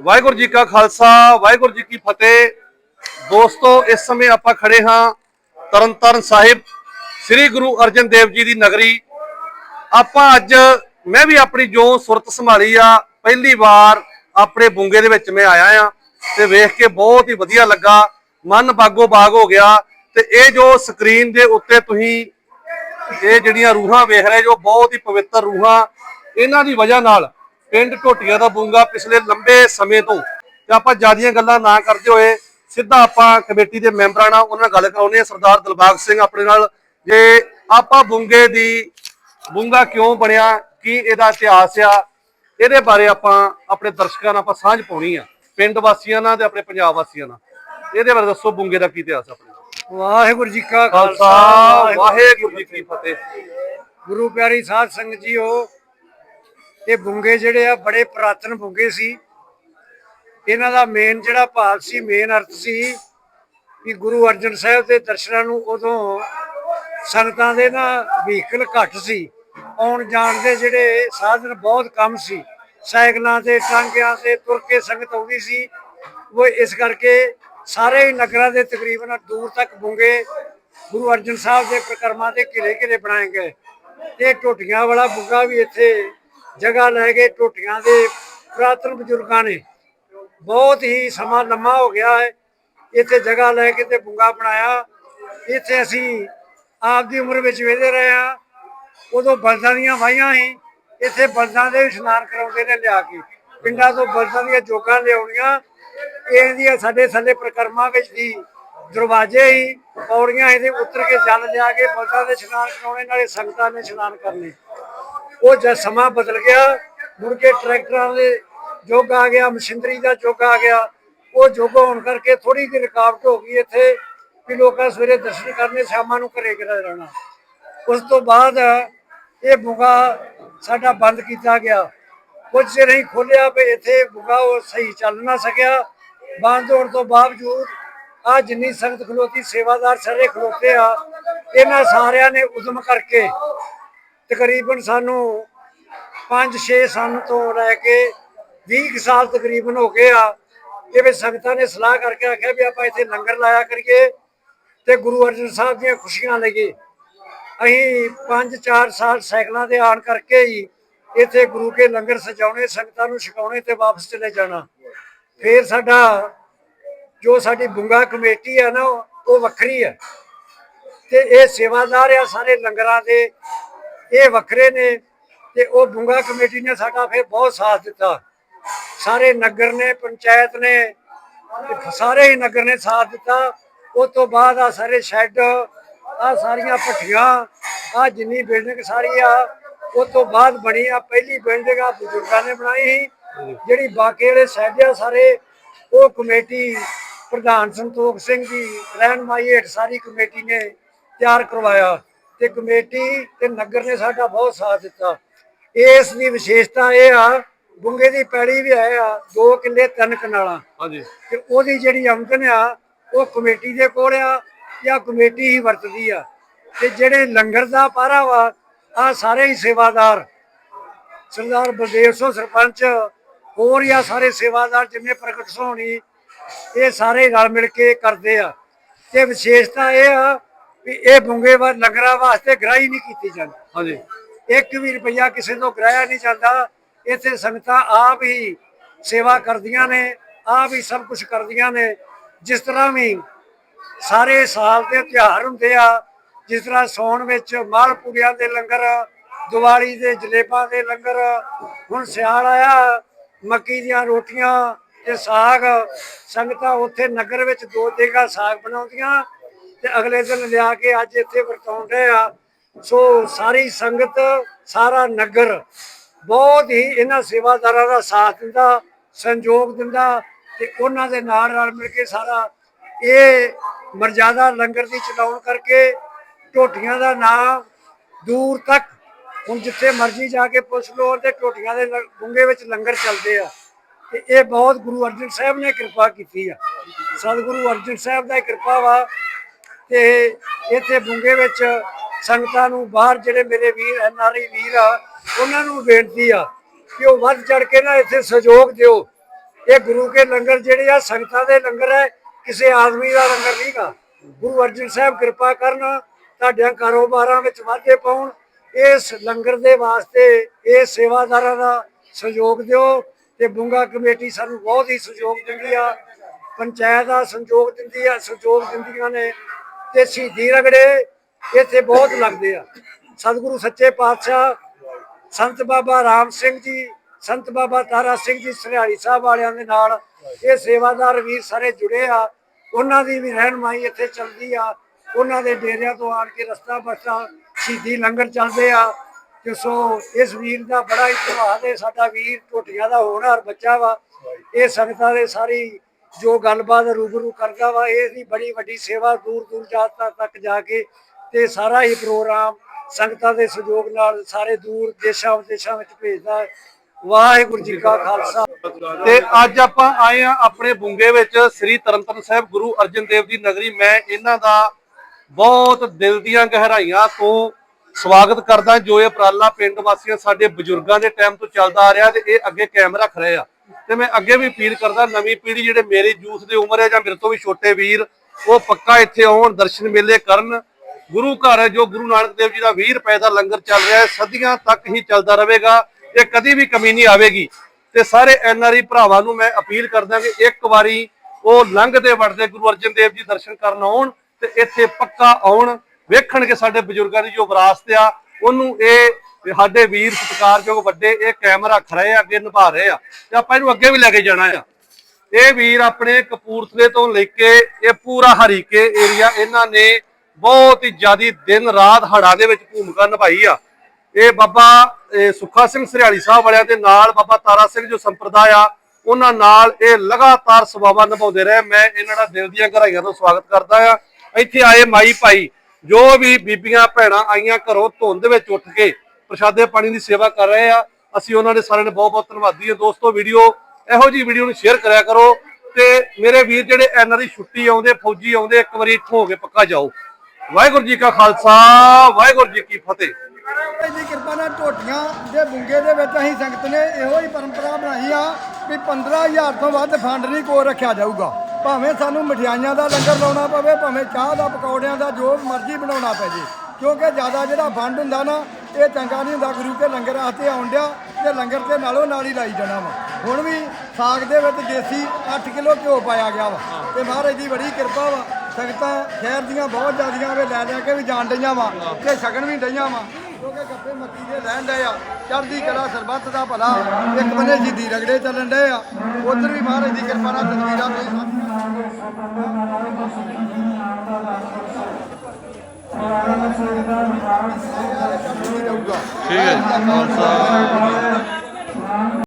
ਵਾਹਿਗੁਰੂ ਜੀ ਕਾ ਖਾਲਸਾ, ਵਾਹਿਗੁਰੂ ਜੀ ਕੀ ਫਤਿਹ। ਦੋਸਤੋ, ਇਸ ਸਮੇਂ ਆਪਾਂ ਖੜੇ ਹਾਂ ਤਰਨਤਾਰਨ ਸਾਹਿਬ, ਸ੍ਰੀ ਗੁਰੂ ਅਰਜਨ ਦੇਵ ਜੀ ਦੀ ਨਗਰੀ। ਆਪਾਂ ਅੱਜ, ਮੈਂ ਵੀ ਆਪਣੀ ਜੋ ਸੁਰਤ ਸੰਭਾਲੀ ਆ, ਪਹਿਲੀ ਵਾਰ ਆਪਣੇ ਬੁੰਗੇ ਦੇ ਵਿੱਚ ਮੈਂ ਆਇਆ ਆ ਤੇ ਵੇਖ ਕੇ ਬਹੁਤ ਹੀ ਵਧੀਆ ਲੱਗਾ। ਮਨ ਬਾਗੋ ਬਾਗ ਹੋ ਗਿਆ ਤੇ ਇਹ ਜੋ ਸਕਰੀਨ ਦੇ ਉੱਤੇ ਤੁਸੀਂ ਇਹ ਜਿਹੜੀਆਂ ਰੂਹਾਂ ਵੇਖ ਰਹੇ ਜੋ ਬਹੁਤ ਹੀ ਪਵਿੱਤਰ ਰੂਹਾਂ, ਇਹਨਾਂ ਦੀ ਵਜ੍ਹਾ ਨਾਲ ਪਿੰਡ ਢੋਟੀਆਂ ਦਾ ਬੁੰਗਾ ਪਿਛਲੇ ਲੰਬੇ ਸਮੇਂ ਤੋਂ। ਤੇ ਆਪਾਂ ਜਿਆਦੀਆਂ ਗੱਲਾਂ ਨਾ ਕਰਦੇ ਹੋਏ ਸਿੱਧਾ ਆਪਾਂ ਕਮੇਟੀ ਦੇ ਮੈਂਬਰਾਂ ਨਾਲ ਉਹਨਾਂ ਨਾਲ ਗੱਲ ਕਰਾਉਂਦੇ ਆ ਸਰਦਾਰ ਦਿਲਬਾਗ ਸਿੰਘ ਆਪਣੇ ਨਾਲ। ਜੇ ਆਪਾਂ ਬੁੰਗੇ ਦੀ ਬੁੰਗਾ ਕਿਉਂ ਬਣਿਆ ਕੀ ਇਹਦਾ ਇਤਿਹਾਸ ਆ ਇਹਦੇ ਬਾਰੇ ਆਪਾਂ ਆਪਣੇ ਦਰਸ਼ਕਾਂ ਨਾਲ ਆਪਾਂ ਸਾਂਝ ਪਾਉਣੀ ਆ। ਪਿੰਡ ਵਾਸੀਆਂ ਨਾਲ ਤੇ ਆਪਣੇ ਪੰਜਾਬ ਵਾਸੀਆਂ ਨਾਲ। ਇਹਦੇ ਬਾਰੇ ਦੱਸੋ ਬੁੰਗੇ ਦਾ ਕੀ ਇਤਿਹਾਸ ਆਪਣੇ ਵਾਹਿਗੁਰੂ ਜੀ ਕਾ ਖਾਲਸਾ ਵਾਹਿਗੁਰੂ ਜੀ ਕੀ ਫਤਿਹ। ਗੁਰੂ ਪਿਆਰੀ ਸਾਧ ਸੰਗਤ ਜੀਓ ਇਹ ਬੁੰਗੇ ਜਿਹੜੇ ਆ, ਬੜੇ ਪ੍ਰਾਤਨ ਬੁੰਗੇ ਸੀ। ਇਹਨਾਂ ਦਾ ਮੇਨ ਜਿਹੜਾ ਭਾਵ ਸੀ ਮੇਨ ਅਰਥ ਸੀ ਕਿ ਗੁਰੂ ਅਰਜਨ ਸਾਹਿਬ ਦੇ ਦਰਸ਼ਨਾਂ ਨੂੰ ਉਦੋਂ ਸੰਗਤਾਂ ਦੇ ਨਾ ਵਹੀਕਲ ਘੱਟ ਸੀ। ਆਉਣ ਜਾਣ ਦੇ ਜਿਹੜੇ ਸਾਧਨ ਬਹੁਤ ਕਮ ਸੀ। ਸਾਈਕਲਾਂ ਤੇ, ਟਾਂਗਿਆਂ ਤੇ ਤੁਰ ਕੇ ਸੰਗਤ ਆਉਂਦੀ ਸੀ। ਉਹ ਇਸ ਕਰਕੇ ਸਾਰੇ ਹੀ ਨਗਰਾਂ ਦੇ ਤਕਰੀਬਨ ਦੂਰ ਤੱਕ ਬੁੰਗੇ ਗੁਰੂ ਅਰਜਨ ਸਾਹਿਬ ਦੇ ਪ੍ਰਕਰਮਾਂ ਦੇ ਘਿਰੇ ਘਿਰੇ ਬਣਾਏ ਗਏ। ਤੇ ਟੋਟੀਆਂ ਵਾਲਾ ਬੁੱਗਾ ਵੀ ਇੱਥੇ ਜਗ੍ਹਾ ਲੈ ਕੇ ਟੋਟੀਆਂ ਦੇ ਪੁਰਾਤਨ ਬਜ਼ੁਰਗਾਂ ਨੇ। ਬਹੁਤ ਹੀ ਸਮਾਂ ਲੰਮਾ ਹੋ ਗਿਆ ਹੈ। ਇੱਥੇ ਜਗ੍ਹਾ ਲੈ ਕੇ ਤੇ ਬੁੰਗਾ ਬਣਾਇਆ। ਇੱਥੇ ਅਸੀਂ ਆਪਦੀ ਉਮਰ ਵਿੱਚ ਵੇਦੇ ਰਹੇ ਆ ਉਦੋਂ ਬਲਦਾਂ ਦੀਆਂ ਵਾਹੀਆਂ ਸੀ। ਇੱਥੇ ਬਲਦਾਂ ਦੇ ਇਸ਼ਨਾਨ ਕਰਾਉਂਦੇ ਨੇ ਲਿਆ ਕੇ। ਪਿੰਡਾਂ ਤੋਂ ਬਲਦਾਂ ਦੀਆਂ ਜੋਕਾਂ ਲਿਆਉਣੀਆਂ। ਇਹਦੀਆਂ ਸਾਡੇ ਥੱਲੇ ਪ੍ਰਕਰਮਾਂ ਵਿੱਚ ਦੀ ਦਰਵਾਜ਼ੇ ਹੀ ਪੌੜੀਆਂ ਇਹਦੇ ਉੱਤਰ ਕੇ ਜਲ ਲਿਆ ਕੇ ਬਲਦਾਂ ਦੇ ਇਸ਼ਨਾਨ ਕਰਾਉਣੇ, ਨਾਲੇ ਸੰਗਤਾਂ ਨੇ ਇਸ਼ਨਾਨ ਕਰਨੇ। ਉਹ ਜਦ ਸਮਾਂ ਬਦਲ ਗਿਆ, ਮੁੜ ਕੇ ਟਰੈਕਟਰਾਂ ਦੇ ਯੁੱਗ ਆ ਗਿਆ, ਮਸ਼ੀਨਰੀ ਦਾ ਯੁੱਗ ਆ ਗਿਆ, ਉਹ ਯੁੱਗ ਹੋਣ ਕਰਕੇ ਥੋੜੀ ਜਿਹੀ ਰੁਕਾਵਟ ਹੋ ਗਈ ਇੱਥੇ ਕਿ ਲੋਕਾਂ ਸਵੇਰੇ ਦਰਸ਼ਨ ਕਰਨੇ, ਸ਼ਾਮਾਂ ਨੂੰ ਘਰੇ ਕਿਰਾ ਰਹਿਣਾ। ਉਸ ਤੋਂ ਬਾਅਦ ਇਹ ਬੁਗਾ ਸਾਡਾ ਬੰਦ ਕੀਤਾ ਗਿਆ। ਕੁਝ ਚਿਰ ਹੀ ਖੋਲਿਆ ਵੀ ਇੱਥੇ ਬੁਗਾ ਉਹ ਸਹੀ ਚੱਲ ਨਾ ਸਕਿਆ। ਬੰਦ ਹੋਣ ਤੋਂ ਬਾਵਜੂਦ ਆ ਜਿੰਨੀ ਸੰਗਤ ਖਲੋਤੀ, ਸੇਵਾਦਾਰ ਸਾਰੇ ਖਲੋਤੇ ਆ, ਇਹਨਾਂ ਸਾਰਿਆਂ ਨੇ ਉਦਮ ਕਰਕੇ ਤਕਰੀਬਨ ਸਾਨੂੰ 5-6 ਸਾਲ ਤੋਂ ਲੈ ਕੇ 20 ਕੁ ਸਾਲ ਤਕਰੀਬਨ ਹੋ ਗਏ ਆ। ਇਹ ਵੀ ਸੰਗਤਾਂ ਨੇ ਸਲਾਹ ਕਰਕੇ ਆਖਿਆ ਵੀ ਆਪਾਂ ਇੱਥੇ ਲੰਗਰ ਲਾਇਆ ਕਰੀਏ ਤੇ ਗੁਰੂ ਅਰਜਨ ਸਾਹਿਬ ਦੀਆਂ ਖੁਸ਼ੀਆਂ ਲਈਏ। ਅਸੀਂ 5-4 ਸਾਲ ਸਾਈਕਲਾਂ ਤੇ ਆਣ ਕਰਕੇ ਹੀ ਇੱਥੇ ਗੁਰੂ ਕੇ ਲੰਗਰ ਸਜਾਉਣੇ, ਸੰਗਤਾਂ ਨੂੰ ਛਕਾਉਣੇ ਤੇ ਵਾਪਸ ਚਲੇ ਜਾਣਾ। ਫੇਰ ਸਾਡਾ ਜੋ ਸਾਡੀ ਬੁੰਗਾ ਕਮੇਟੀ ਆ ਨਾ, ਉਹ ਵੱਖਰੀ ਆ। ਤੇ ਇਹ ਸੇਵਾਦਾਰ ਆ ਸਾਰੇ ਲੰਗਰਾਂ ਦੇ। ਇਹ ਵੱਖਰੇ ਨੇ ਤੇ ਉਹ ਬੁੰਗਾ ਕਮੇਟੀ ਨੇ ਸਾਡਾ ਫਿਰ ਬਹੁਤ ਸਾਥ ਦਿੱਤਾ। ਸਾਰੇ ਨਗਰ ਨੇ, ਪੰਚਾਇਤ ਨੇ, ਸਾਰੇ ਹੀ ਨਗਰ ਨੇ ਸਾਥ ਦਿੱਤਾ। ਉਸ ਤੋਂ ਬਾਅਦ ਆ ਸਾਰੇ ਸ਼ੈੱਡ ਆ ਸਾਰੀਆਂ ਭੱਠੀਆਂ ਆ ਜਿੰਨੀ ਬਿਲਡਿੰਗ ਸਾਰੀ ਆ ਉਸ ਤੋਂ ਬਾਅਦ ਬਣੀ ਆ ਪਹਿਲੀ ਬਿਲਡਿੰਗ ਆ ਬਜ਼ੁਰਗਾਂ ਨੇ ਬਣਾਈ ਸੀ। ਜਿਹੜੀ ਬਾਕੀ ਵਾਲੇ ਸ਼ੈੱਡ ਸਾਰੇ, ਉਹ ਕਮੇਟੀ ਪ੍ਰਧਾਨ ਸੰਤੋਖ ਸਿੰਘ ਜੀ ਰਹਿਨਮਾਈ ਹੇਠ ਸਾਰੀ ਕਮੇਟੀ ਨੇ ਤਿਆਰ ਕਰਵਾਇਆ। ਤੇ ਕਮੇਟੀ ਤੇ ਨਗਰ ਨੇ ਸਾਡਾ ਬਹੁਤ ਸਾਥ ਦਿੱਤਾ। ਇਸ ਦੀ ਵਿਸ਼ੇਸ਼ਤਾ ਇਹ ਆ ਬੁੰਗੇ ਦੀ ਪੈੜੀ ਵੀ ਹੈ ਆ 2 ਕਿੱਲੇ ਤਿੰਨ ਕਨਾਲਾਂ। ਹਾਂਜੀ। ਤੇ ਉਹਦੀ ਜਿਹੜੀ ਆਮਦਨ ਆ ਉਹ ਕਮੇਟੀ ਦੇ ਕੋਲ ਆ ਜਾਂ ਕਮੇਟੀ ਹੀ ਵਰਤਦੀ ਆ। ਤੇ ਜਿਹੜੇ ਲੰਗਰ ਦਾ ਪਾਰਾ ਵਾ ਆ ਸਾਰੇ ਹੀ ਸੇਵਾਦਾਰ। ਸਰਦਾਰ ਬਲਦੇਵ ਸਿੰਘ ਸਰਪੰਚ ਹੋਰ ਜਾਂ ਸਾਰੇ ਸੇਵਾਦਾਰ ਜਿਵੇਂ ਪ੍ਰਗਟ ਸੋਹਣੀ ਇਹ ਸਾਰੇ ਰਲ ਮਿਲ ਕੇ ਕਰਦੇ ਆ। ਤੇ ਵਿਸ਼ੇਸ਼ਤਾ ਇਹ ਆ ਵੀ ਇਹ ਬੁੰਗੇ ਵਾ ਲੰਗਰਾਂ ਵਾਸਤੇ ਗ੍ਰਾਹੀ ਨਹੀਂ ਕੀਤੀ ਜਾਂਦੀ। ਹਾਂਜੀ। ਇੱਕ ਵੀ ਰੁਪਈਆ ਕਿਸੇ ਤੋਂ ਗ੍ਰਾਹਿਆ ਨਹੀਂ ਜਾਂਦਾ। ਇੱਥੇ ਸੰਗਤਾਂ ਆਪ ਹੀ ਸੇਵਾ ਕਰਦੀਆਂ ਨੇ ਆਪ ਹੀ ਸਭ ਕੁਝ ਕਰਦੀਆਂ ਨੇ। ਜਿਸ ਤਰ੍ਹਾਂ ਵੀ ਸਾਰੇ ਸਾਲ ਦੇ ਤਿਉਹਾਰ ਹੁੰਦੇ ਆ ਜਿਸ ਤਰ੍ਹਾਂ ਸੌਣ ਵਿੱਚ ਮਾਲਪੂੜਿਆਂ ਦੇ ਲੰਗਰ ਦੀਵਾਲੀ ਦੇ ਜਲੇਬਾਂ ਦੇ ਲੰਗਰ ਹੁਣ ਸਿਆਲ ਆਇਆ ਮੱਕੀ ਦੀਆਂ ਰੋਟੀਆਂ ਤੇ ਸਾਗ। ਸੰਗਤਾਂ ਉੱਥੇ ਨਗਰ ਵਿੱਚ ਦੋ ਜਗ੍ਹਾ ਸਾਗ ਬਣਾਉਂਦੀਆਂ। ਤੇ ਅਗਲੇ ਦਿਨ ਲਿਆ ਕੇ ਅੱਜ ਇੱਥੇ ਵਰਤਾਉਣ ਰਹੇ ਆ। ਸੋ ਸਾਰੀ ਸੰਗਤ, ਸਾਰਾ ਨਗਰ ਬਹੁਤ ਹੀ ਇਹਨਾਂ ਸੇਵਾਦਾਰਾਂ ਦਾ ਸਾਥ ਦਿੰਦਾ, ਸੰਯੋਗ ਦਿੰਦਾ ਤੇ ਉਹਨਾਂ ਦੇ ਨਾਲ ਰਲ ਮਿਲ ਕੇ ਸਾਰਾ ਇਹ ਮਰਜ਼ਾਦਾ ਲੰਗਰ ਦੀ ਚਲਾਉਣ ਕਰਕੇ ਟੋਟੀਆਂ ਦਾ ਨਾਮ ਦੂਰ ਤੱਕ ਹੁਣ ਜਿੱਥੇ ਮਰਜ਼ੀ ਜਾ ਕੇ ਪੁੱਛ ਲਓ ਤੇ ਟੋਟੀਆਂ ਦੇ ਲ- ਗੁੰਗੇ ਵਿੱਚ ਲੰਗਰ ਚੱਲਦੇ ਆ। ਤੇ ਇਹ ਬਹੁਤ ਗੁਰੂ ਅਰਜਨ ਸਾਹਿਬ ਨੇ ਕਿਰਪਾ ਕੀਤੀ ਆ। ਸਤਿਗੁਰੂ ਅਰਜਨ ਸਾਹਿਬ ਦਾ ਕਿਰਪਾ ਵਾ ਤੇ ਇੱਥੇ ਬੁੰਗੇ ਵਿੱਚ ਸੰਗਤਾਂ ਨੂੰ ਬਾਹਰ ਜਿਹੜੇ ਮੇਰੇ ਵੀਰ ਐਨਆਰਆਈ ਵੀਰ ਆ, ਉਹਨਾਂ ਨੂੰ ਬੇਨਤੀ ਆ ਕਿ ਉਹ ਵੱਧ ਚੜ ਕੇ ਨਾ ਇੱਥੇ ਸਹਿਯੋਗ ਦਿਓ। ਇਹ ਗੁਰੂ ਕੇ ਲੰਗਰ ਜਿਹੜੇ ਆ, ਸੰਗਤਾਂ ਦੇ ਲੰਗਰ ਹੈ ਕਿਸੇ ਆਦਮੀ ਦਾ ਲੰਗਰ ਨਹੀਂਗਾ। ਗੁਰੂ ਅਰਜਨ ਸਾਹਿਬ ਕਿਰਪਾ ਕਰਨ, ਤੁਹਾਡਿਆਂ ਕਾਰੋਬਾਰਾਂ ਵਿੱਚ ਵਾਧੇ ਪਾਉਣ, ਇਸ ਲੰਗਰ ਦੇ ਵਾਸਤੇ ਇਹ ਸੇਵਾਦਾਰਾਂ ਦਾ ਸਹਿਯੋਗ ਦਿਓ ਤੇ ਬੁੰਗਾ ਕਮੇਟੀ ਸਾਨੂੰ ਬਹੁਤ ਹੀ ਸਹਿਯੋਗ ਦਿੰਦੀ ਆ। ਪੰਚਾਇਤ ਦਾ ਸਹਿਯੋਗ ਦਿੰਦੀ ਆ, ਸਹਿਯੋਗ ਦਿੰਦੀਆਂ ਨੇ। ਤੇ ਸ਼ਹੀਦੀ ਰਗੜੇ ਇੱਥੇ ਬਹੁਤ ਲੱਗਦੇ ਆ। ਸਤਿਗੁਰੂ ਸੱਚੇ ਪਾਤਸ਼ਾਹ, ਸੰਤ ਬਾਬਾ ਰਾਮ ਸਿੰਘ ਜੀ, ਸੰਤ ਬਾਬਾ ਤਾਰਾ ਸਿੰਘ ਜੀ ਸਰਿਆੜੀ ਸਾਹਿਬ ਵਾਲਿਆਂ ਦੇ ਨਾਲ ਇਹ ਸੇਵਾਦਾਰ ਵੀਰ ਸਾਰੇ ਜੁੜੇ ਆ। ਉਹਨਾਂ ਦੀ ਵੀ ਰਹਿਨਮਾਈ ਇੱਥੇ ਚੱਲਦੀ ਆ। ਉਹਨਾਂ ਦੇ ਡੇਰਿਆਂ ਤੋਂ ਆਣ ਕੇ ਰਸਤਾ ਬਸਤਾ ਸ਼ਹੀਦੀ ਲੰਗਰ ਚੱਲਦੇ ਆ। ਤੇ ਸੋ ਇਸ ਵੀਰ ਦਾ ਬੜਾ ਇਤਿਹਾਸ ਹੈ ਸਾਡਾ ਵੀਰ ਟੋਟੀਆਂ ਦਾ ਹੋਣਹਾਰ ਬੱਚਾ ਵਾ। ਇਹ ਸੰਗਤਾਂ ਦੇ ਸਾਰੀ ਜੋ ਗੱਲਬਾਤ ਰੂਬਰੂ ਕਰਦਾ ਵਾ, ਇਹ ਦੀ ਬੜੀ ਵੱਡੀ ਸੇਵਾ ਦੂਰ ਦੂਰ ਜਾਤਾਂ ਤੱਕ ਜਾ ਕੇ ਤੇ ਸਾਰਾ ਹੀ ਪ੍ਰੋਗਰਾਮ ਸੰਗਤਾਂ ਦੇ ਸਹਿਯੋਗ ਨਾਲ ਸਾਰੇ ਦੂਰ ਦੇਸ਼ਾਂ ਵਿਦੇਸ਼ਾਂ ਵਿੱਚ ਭੇਜਦਾ ਵਾਹਿਗੁਰੂ ਜੀ ਕਾ ਖਾਲਸਾ। ਤੇ ਅੱਜ ਆਪਾਂ ਆਏ ਆ ਆਪਣੇ ਬੁੰਗੇ ਵਿੱਚ, ਸ੍ਰੀ ਤਰਨਤਨ ਸਾਹਿਬ ਗੁਰੂ ਅਰਜਨ ਦੇਵ ਜੀ ਨਗਰੀ। ਮੈਂ ਇਹਨਾਂ ਦਾ ਬਹੁਤ ਦਿਲ ਦੀਆਂ ਗਹਿਰਾਈਆਂ ਤੋਂ ਸਵਾਗਤ ਕਰਦਾ ਜੋ ਇਹ ਉਪਰਾਲਾ ਪਿੰਡ ਵਾਸੀਆਂ, ਸਾਡੇ ਬਜ਼ੁਰਗਾਂ ਦੇ ਟਾਈਮ ਤੋਂ ਚੱਲਦਾ ਆ ਰਿਹਾ ਤੇ ਇਹ ਅੱਗੇ ਕਾਇਮ ਰੱਖ ਰਹੇ ਆ। ਤੇ ਮੈਂ ਅੱਗੇ ਵੀ ਅਪੀਲ ਕਰਦਾ, ਨਵੀਂ ਪੀੜ੍ਹੀ ਜਿਹੜੇ ਮੇਰੀ ਯੂਥ ਦੀ ਉਮਰ ਹੈ ਜਾਂ ਮੇਰੇ ਤੋਂ ਵੀ ਛੋਟੇ ਵੀਰ, ਉਹ ਪੱਕਾ ਇੱਥੇ ਆਉਣ, ਦਰਸ਼ਨ ਮੇਲੇ ਕਰਨ। ਗੁਰੂ ਘਰ ਹੈ ਜੋ ਗੁਰੂ ਨਾਨਕ ਦੇਵ ਜੀ ਦਾ 20 ਰੁਪਏ ਦਾ ਲੰਗਰ ਚੱਲ ਰਿਹਾ ਹੈ, ਸਦੀਆਂ ਤੱਕ ਹੀ ਚੱਲਦਾ ਰਹੇਗਾ, ਇਹ ਕਦੀ ਵੀ ਕਮੀ ਨਹੀਂ ਆਵੇਗੀ। ਤੇ ਸਾਰੇ ਐਨਆਰਈ ਭਰਾਵਾਂ ਨੂੰ ਮੈਂ ਅਪੀਲ ਕਰਦਾ ਕਿ ਇੱਕ ਵਾਰੀ ਉਹ ਲੰਘਦੇ ਵੜਦੇ ਗੁਰੂ ਅਰਜਨ ਦੇਵ ਜੀ ਦਰਸ਼ਨ ਕਰਨ ਆਉਣ ਤੇ ਇੱਥੇ ਪੱਕਾ ਆਉਣ। ਵੇਖਣ ਕਿ ਸਾਡੇ ਬਜ਼ੁਰਗਾਂ ਦੀ ਜੋ ਵਿਰਾਸਤ ਆ, ਉਹਨੂੰ ਇਹ ਸਾਡੇ ਵੀਰ ਸਤਿਕਾਰਯੋਗ ਵੱਡੇ ਇਹ ਕਾਇਮ ਰੱਖ ਰਹੇ ਆ, ਅੱਗੇ ਨਿਭਾ ਰਹੇ ਆ ਤੇ ਆਪਾਂ ਇਹਨੂੰ ਅੱਗੇ ਵੀ ਲੈ ਕੇ ਜਾਣਾ ਆ। ਇਹ ਵੀਰ ਆਪਣੇ ਕਪੂਰਥਲੇ ਤੋਂ ਲੈ ਕੇ ਇਹ ਪੂਰਾ ਹਰੀਕੇ ਏਰੀਆ ਇਹਨਾਂ ਨੇ ਬਹੁਤ ਹੀ ਜ਼ਿਆਦੀ ਦਿਨ ਰਾਤ ਹੜਾਂ ਦੇ ਵਿੱਚ ਭੂਮਿਕਾ ਨਿਭਾਈ ਆ। ਇਹ ਬਾਬਾ, ਇਹ ਸੁੱਖਾ ਸਿੰਘ ਸਰਿਆਲੀ ਸਾਹਿਬ ਵਾਲਿਆਂ ਦੇ ਨਾਲ ਬਾਬਾ ਤਾਰਾ ਸਿੰਘ ਜੋ ਸੰਪਰਦਾਇ ਆ, ਉਹਨਾਂ ਨਾਲ ਇਹ ਲਗਾਤਾਰ ਸੇਵਾਵਾਂ ਨਿਭਾਉਂਦੇ ਰਹੇ। ਮੈਂ ਇਹਨਾਂ ਦਾ ਦਿਲ ਦੀਆਂ ਗਹਿਰਾਈਆਂ ਤੋਂ ਸਵਾਗਤ ਕਰਦਾ ਆ। ਇੱਥੇ ਆਏ ਮਾਈ ਭਾਈ, ਜੋ ਵੀ ਬੀਬੀਆਂ, ਭੈਣਾਂ ਆਈਆਂ ਘਰੋਂ ਧੁੰਦ ਵਿੱਚ ਉੱਠ ਕੇ ਪ੍ਰਸ਼ਾਦੇ ਪਾਣੀ ਦੀ ਸੇਵਾ ਕਰ ਰਹੇ ਆ। ਅਸੀਂ ਉਹਨਾਂ ਦੇ ਸਾਰਿਆਂ ਨੇ ਬਹੁਤ ਬਹੁਤ ਧੰਨਵਾਦੀ ਹਾਂ। ਦੋਸਤੋ, ਵੀਡੀਓ ਇਹੋ ਜੀ ਵੀਡੀਓ ਨੂੰ ਸ਼ੇਅਰ ਕਰਿਆ ਕਰੋ ਤੇ ਮੇਰੇ ਵੀਰ ਜਿਹੜੇ ਐਨਆਰਈ ਛੁੱਟੀ ਆਉਂਦੇ, ਫੌਜੀ ਆਉਂਦੇ, ਇੱਕ ਵਾਰੀ ਇੱਥੋਂ ਹੋ ਕੇ ਪੱਕਾ ਜਾਓ। ਵਾਹਿਗੁਰੂ ਜੀ ਕਾ ਖਾਲਸਾ, ਵਾਹਿਗੁਰੂ ਜੀ ਕੀ ਫਤਿਹ। ਦੀ ਕਿਰਪਾ ਨਾਲ ਢੋਟੀਆਂ ਦੇ ਬੁੰਗੇ ਦੇ ਵਿੱਚ ਅਸੀਂ ਸੰਗਤ ਨੇ ਇਹੋ ਹੀ ਪਰੰਪਰਾ ਬਣਾਈ ਆ ਵੀ 15000 ਤੋਂ ਵੱਧ ਫੰਡ ਨਹੀਂ ਕੋ ਰੱਖਿਆ ਜਾਊਗਾ। ਭਾਵੇਂ ਸਾਨੂੰ ਮਠਿਆਈਆਂ ਦਾ ਲੰਗਰ ਲਾਉਣਾ ਪਵੇ, ਭਾਵੇਂ ਚਾਹ ਦਾ, ਪਕੌੜਿਆਂ ਦਾ, ਜੋ ਮਰਜ਼ੀ ਬਣਾਉਣਾ ਪੈ ਜੇ। ਕਿਉਂਕਿ ਜ਼ਿਆਦਾ ਜਿਹੜਾ ਫੰਡ ਹੁੰਦਾ ਨਾ ਇਹ ਚੰਗਾ ਨਹੀਂ ਹੁੰਦਾ, ਗੁਰੂ ਕੇ ਲੰਗਰ ਆਸਤੇ ਆਉਣ ਡਿਆ ਤੇ ਲੰਗਰ ਤੇ ਨਾਲੋਂ ਨਾਲ ਹੀ ਲਾਈ ਜਾਣਾ ਵਾ। ਹੁਣ ਵੀ ਸਾਗ ਦੇ ਵਿੱਚ ਦੇਸੀ 8 ਕਿਲੋ ਘਿਓ ਪਾਇਆ ਗਿਆ ਵਾ ਤੇ ਮਹਾਰਾਜ ਦੀ ਬੜੀ ਕਿਰਪਾ ਵਾ। ਸੰਗਤਾਂ ਖੈਰ ਦੀਆਂ ਬਹੁਤ ਜ਼ਿਆਦੀਆਂ ਵੇ ਲੈ ਲੈ ਕੇ ਵੀ ਜਾਣ ਡਈਆਂ ਵਾ ਤੇ ਛਕਣ ਵੀ ਡਈਆਂ ਵਾ। ਕਿਉਂਕਿ ਗੱਪੇ ਮੱਕੀ ਦੇ ਲੈਣ ਡਏ ਆ, ਚੜ੍ਹਦੀ ਕਲਾ ਸਰਬੱਤ ਦਾ ਭਲਾ। ਇੱਕ ਬੰਨੇ ਜਿੱਦੀ ਰਗੜੇ ਚੱਲਣ ਡਏ ਆ, ਉਧਰ ਵੀ ਮਹਾਰਾਜ ਦੀ ਕਿਰਪਾ ਨਾਲ ਤਸਵੀਰਾਂ ਤੁਸੀਂ ਠੀਕ ਹੈ